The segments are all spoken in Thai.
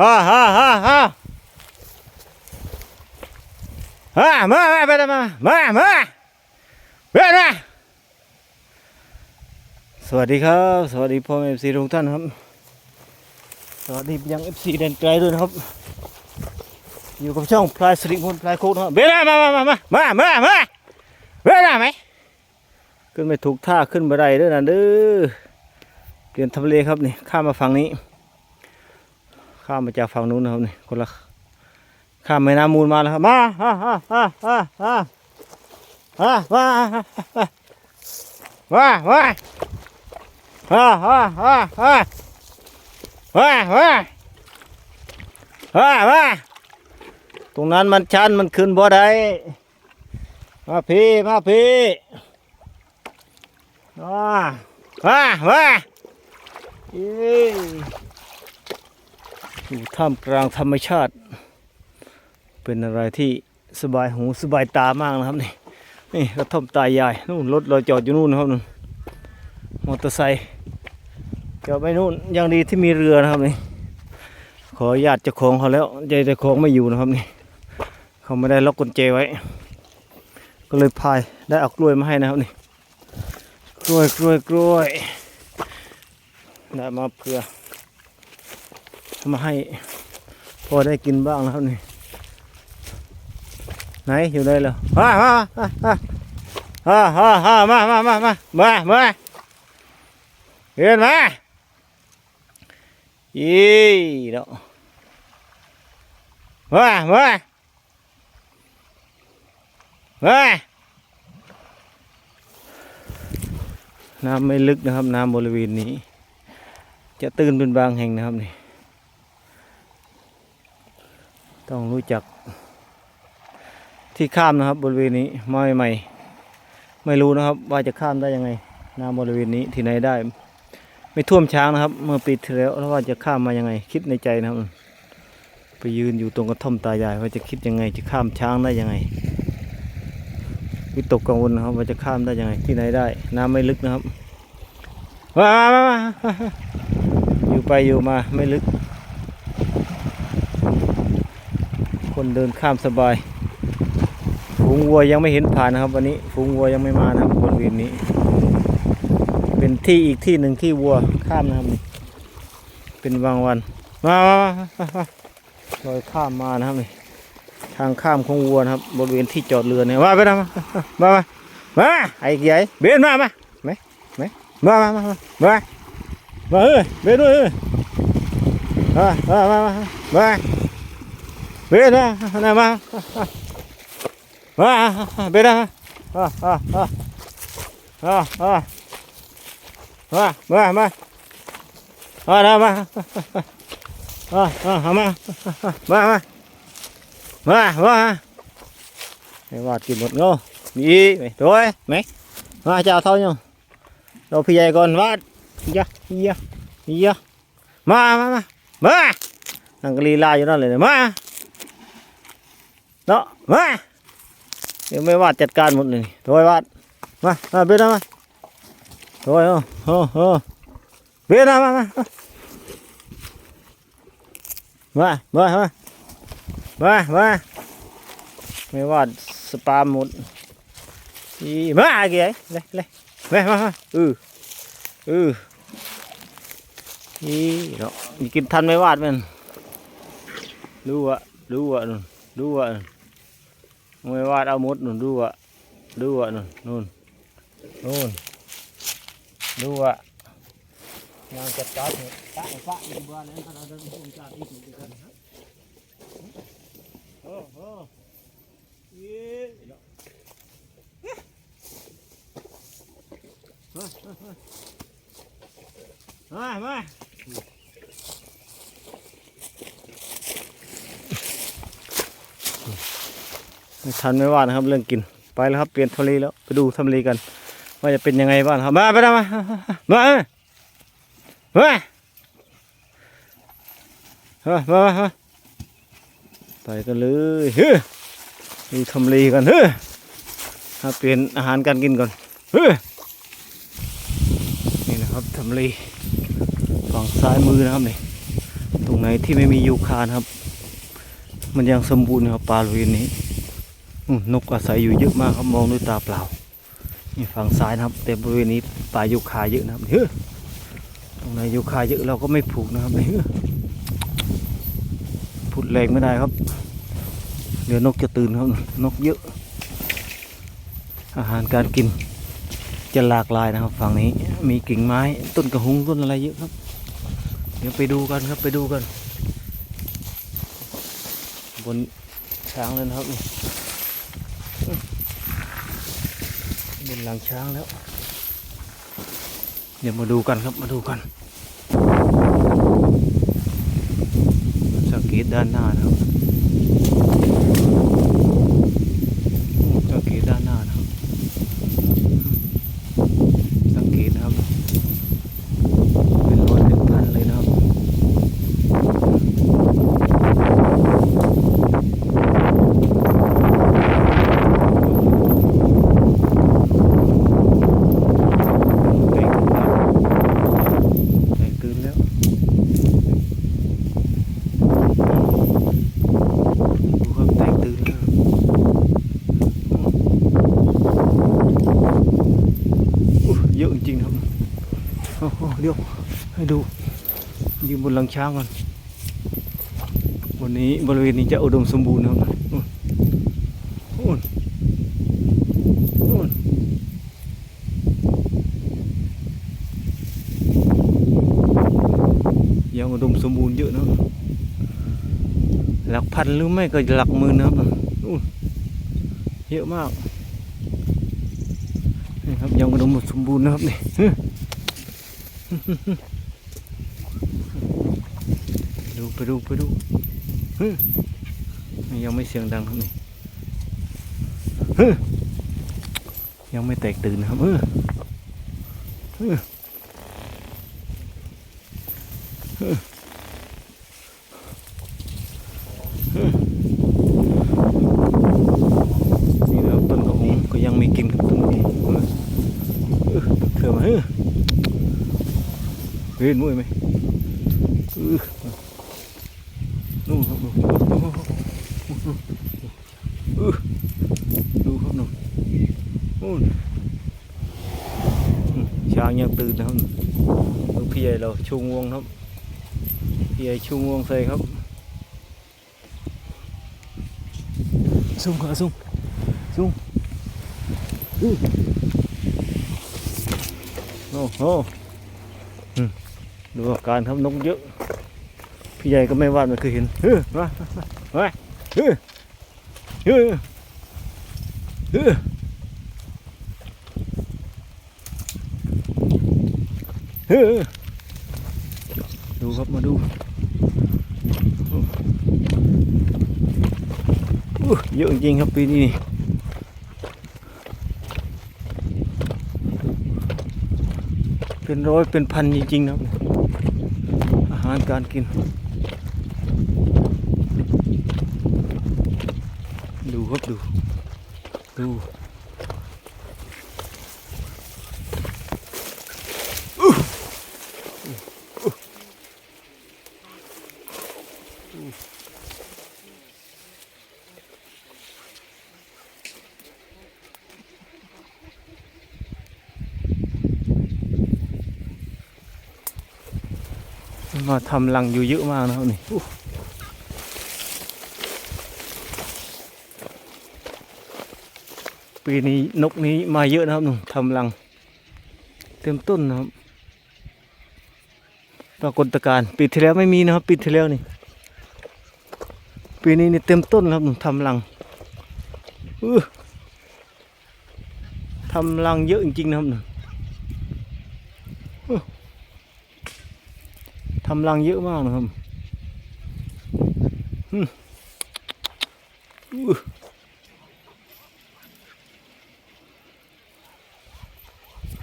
ฮ่าฮ่าฮ่าฮ่าฮ่ามามาไปเมามามาเบนมาสวัสดีครับ สวัสดีพ่อแม่เอฟซีทุกท่านครับ สวัสดียังเอฟซีเดนไกลด้วยนะครับ อยู่กับช่องพลายสิริมนพลายโคกนะครับเบลมามามามามามามาเบลมาไหมขึ้นไม่ถูกท่าขึ้นบันไดเด้อนะเด้อเปลี่ยนทำเลครับนี่ข้ามมาฝั่งนี้ ข้ามมาจากฝั่งนู้นนะครับนี่คนละข้ามแม่น้ำมูลมาแล้วครับมาฮ่าฮ่าฮ่าฮ่าฮ่าฮ่ามามามาฮ่าฮ่าฮ่าฮ่ามามาฮ่ามาตรงนั้นมันชันมันขึ้นบ่ได้มาพี่มาพี่มามามาเย้ อยู่ท่ามกลางธรรมชาติ เป็นอะไรที่สบายหูสบายตามากนะครับ นี่นี่กระท่อมตายายนู่นรถเราจอดอยู่นู่นนะครับนู่นมอเตอร์ไซค์จอดไปนู่นยังดีที่มีเรือนะครับนี่ขออนุญาตเจ้าของเขาแล้วใจเจ้าของไม่อยู่นะครับนี่เขาไม่ได้ล็อกกุญแจไว้ ก็เลยพายได้เอากล้วยมาให้นะครับนี่กล้วยกล้วยกล้วยได้มาเพื่อ มาให้พอได้กินบ้างนะครับนี่ไหนอยู่ได้เหรอมามามามาฮ่าฮ่าฮ่ามามามามามามาเห็นไหมอีเนาะมามามาน้ำไม่ลึกนะครับน้ำบริเวณนี้ จะตื้นเป็นบางแห่งนะครับนี่ ต้องรู้จัก ที่ข้ามนะครับบริเวณนี้ไม่ใหม่ ไม่รู้นะครับ ว่าจะข้ามได้ยังไงน้ำบริเวณนี้ที่ไหนได้ ไม่ท่วมช้างนะครับ เมื่อปีที่แล้วแล้วว่าจะข้ามมายังไง คิดในใจนะครับ ไปยืนอยู่ตรงกระท่อมตายายว่าจะคิดยังไง จะข้ามช้างได้ยังไงวิตกกังวลนะครับว่าจะข้ามได้ยังไงที่ไหนได้ น้ำไม่ลึกนะครับมามามาอยู่ไปอยู่มาไม่ลึก คนเดินข้ามสบาย ฝูงวัวยังไม่เห็นผ่านนะครับ วันนี้ฝูงวัวยังไม่มานะครับบริเวณนี้ เป็นที่อีกที่หนึ่งที่วัวข้ามนะครับนี่เป็นบางวันมามามาลอยข้ามมานะครับนี่ทางข้ามของวัวนะครับ บริเวณที่จอดเรือเนี่ยมาไปนะมามามามาไอ้ใหญ่เบนมามาไหมไหมมามามามามามาเฮ้ยเบนด้วยเฮ้ยมามามามา Beda, nama. à à à à à Ah, ah. Ah, ma, ma. à à Ah, à ma. Ma, ma. Ma, ma. Ngọt kịp một ngô. Đi, mày, thôi, mày. Ma, chào thôi nhau. Đâu phi dày còn vát. Dạ, dạ, dạ. Ma, ma, ma. Ma. Thằng cái ly la cho nó lại này. Ma. เนาะมาเดี๋ยวไม่วาดจัดการหมดเลยโถยวาดมามาเบนยมาโถยโอ้โหโอ้เบนยมามามามามามามาไม่วาดสปาหมดอีมาเกี่เลยเลยเลมามาอืออืออีเนาะกินทันไม่วาดมันรู้อะรู้อะนู่น ดูอะไม่วาดเอาหมดนู่นดูอะดูอะนู่นนู่นนู่นดูอะงานจัดการเนี่ยตะปะอยู่บ้านนั้นเราเดินพุ่งจากที่ถูกกันฮะโอ้โหเย้มามาไม่ ทันไม่ว่านะครับ เรื่องกินไปแล้วครับเปลี่ยนทำเลแล้วไปดูทำเลกัน ว่าจะเป็นยังไงบ้างครับมาไปนะมามามามามามามาไปกันเลยเฮ้ยดูทำเลกันเฮ้ยมาเปลี่ยนอาหารการกินก่อนเฮ้ยนี่นะครับทำเลฝั่งซ้ายมือนะครับนี่ตรงไหนที่ไม่มียูคานะครับ มันยังสมบูรณ์ครับปลาบริเวณนี้ นกอาศัยอยู่เยอะมากครับมองด้วยตาเปล่านี่ฝั่งซ้ายนะครับ แต่บริเวณนี้ปลายูคาเยอะนะครับเฮ้ยตรงไหนยูคาเยอะเราก็ไม่ผูกนะครับเฮ้ยพูดแรงไม่ได้ครับเดี๋ยวนกจะตื่นครับนกเยอะ อาหารการกิน จะหลากหลายนะครับ ฝั่งนี้มีกิ่งไม้ต้นกระหุงต้นอะไรเยอะครับ เดี๋ยวไปดูกันครับไปดูกัน บนช้างเลยนะครับ นี่บนหลังช้างแล้ว เดี๋ยวมาดูกันครับมาดูกันสังเกตด้านหน้านะครับสังเกตด้านหน้านะครับสังเกตนะครับ เป็นร้อยเป็นพันเลยนะครับ แตกตื่นแล้วดูครับแตกตื่นแล้วอุ๊ย เยอะจริงๆครับโอ้โหเดี๋ยวให้ดูยืนบนหลังช้างก่อนวันนี้บริเวณนี้จะอุดมสมบูรณ์ครับยังอุดมสมบูรณ์เยอะนะหลักพันหรือไม่ก็หลักหมื่นนะครับเยอะมาก ครับยังอุดมสมบูรณ์นะครับนี่ดูไปดูไปดูยังไม่เสียงดังครับนี่ยังไม่แตกตื่นนะครับฮึฮึนี่นะครับต้นกระหงก็ยังมีกินครับต้นนี้เออเออเถื่อมาเออ เห็นมุ้ยไหมเออนู่นครับนู่นเออดูครับนู่นนู่นอืมช้างยังตื่นนะครับ ดูพี่ใหญ่เรารครับซุ่มครับซุ่มซุ่มอื้อโอ้โหอืมดูอาการครับนกเยอะ พี่ใหญ่ก็ไม่ว่าม่เคยเห็นเฮ้ยมามาเฮ้ยเฮ้ยเฮ้ยเฮ้ยดูครับมาดูเยอะจริงครับปีนี้นี่เป็นร้อยเป็นพันจริงๆนะครับารการกิน ดูครับดู ดู มาทำรังอยู่เยอะมากนะครับนี่ปีนี้นกนี้มาเยอะนะครับนุ่นทำรัง เต็มต้นนะครับ ปรากฏการณ์ปีที่แล้วไม่มีนะครับ ปีที่แล้วนี่ ปีนี้นี่เต็มต้นครับนุ่นทำรังทำรังเยอะจริงๆนะครับนุ่ ทำรังเยอะมากนะครับ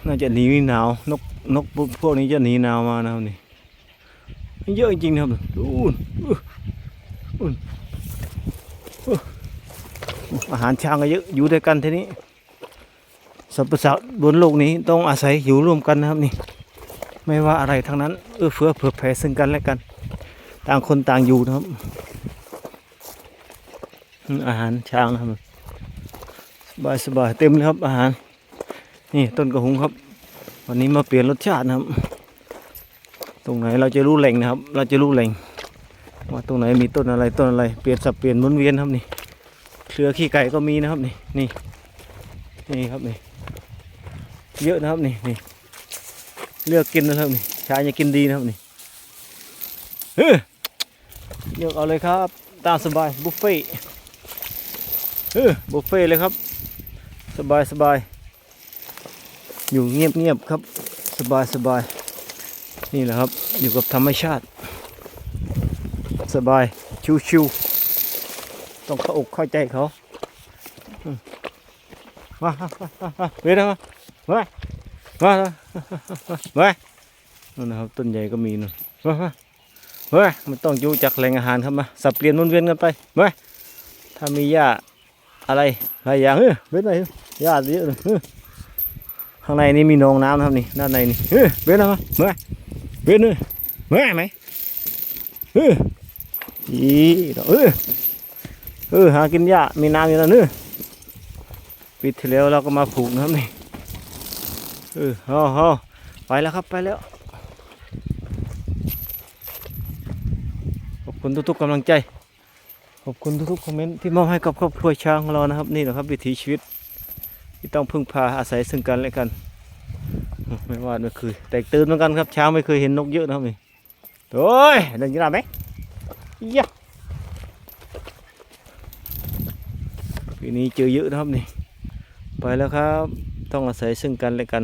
น่าจะหนีหนาว นกนกพวกนี้จะหนีหนาวมานะครับนี่เยอะจริงๆครับอู้อู้อู้อู้อาหารช้างก็เยอะอยู่ด้วยกันทีนี้สรรพสัตว์บนโลกนี้ต้องอาศัยอยู่ร่วมกันนะครับนี่ ไม่ว่าอะไรทั้งนั้นเอื้อเฟื้อเผื่อแผ่ซึ่งกันและกัน ต่างคนต่างอยู่นะครับ อาหารช้างนะครับสบายสบายเต็มเลยครับอาหาร นี่ต้นกระหุงครับ วันนี้มาเปลี่ยนรสชาตินะครับ ตรงไหนเราจะรู้แหล่งนะครับ เราจะรู้แหล่งว่าตรงไหนมีต้นอะไรต้นอะไรเปลี่ยนสับเปลี่ยนหมุนเวียนครับนี่เครือขี้ไก่ก็มีนะครับนี่นี่นี่ครับนี่เยอะนะครับนี่นี่ เลือกกินนะครับนี่ชายจะกินดีนะครับนี่เลือกเอาเลยครับ ตามสบายบุฟเฟ่บุฟเฟ่เลยครับ สบายสบายอยู่เงียบเงียบครับ สบายสบายนี่แหละครับ อยู่กับธรรมชาติ สบายชิวๆต้องเข้าอกเข้าใจเขามามามามาเว้ยนะมามา มามานั่นนะครับต้นใหญ่ก็มีนู่นมามามามันต้องอยู่จากแหล่งอาหารครับมาสับเปลี่ยนหมุนเวียนกันไปมาถ้ามีหญ้าอะไรหลายอย่างเฮ้ยเว้นไปหญ้าเยอะเลยเฮ้ข้างในนี่มีหนองน้ำนะครับนี่ด้านในนี่เฮ้ยเว้นนะมามาเว้นเลยมาไหมเฮ้ยอีดอกเออเออหากินหญ้ามีน้ำอยู่แล้วเนื้อปีที่แล้วเราก็มาผูกนะครับนี่ เออฮอฮอไปแล้วครับไปแล้ว ขอบคุณทุกๆกำลังใจ ขอบคุณทุกๆคอมเมนต์ที่มอบให้กับครอบครัวช้างของเรานะครับ นี่แหละครับวิถีชีวิต ที่ต้องพึ่งพาอาศัยซึ่งกันและกัน ไม่ว่าไม่เคยแตกตื่นเหมือนกันครับช้างไม่เคยเห็นนกเยอะนะครับนี่โอ้ยเดินยังไงไหมยะปีนี้เจอเยอะนะครับนี่ ไปแล้วครับ ต้องอาศัยซึ่งกันและกัน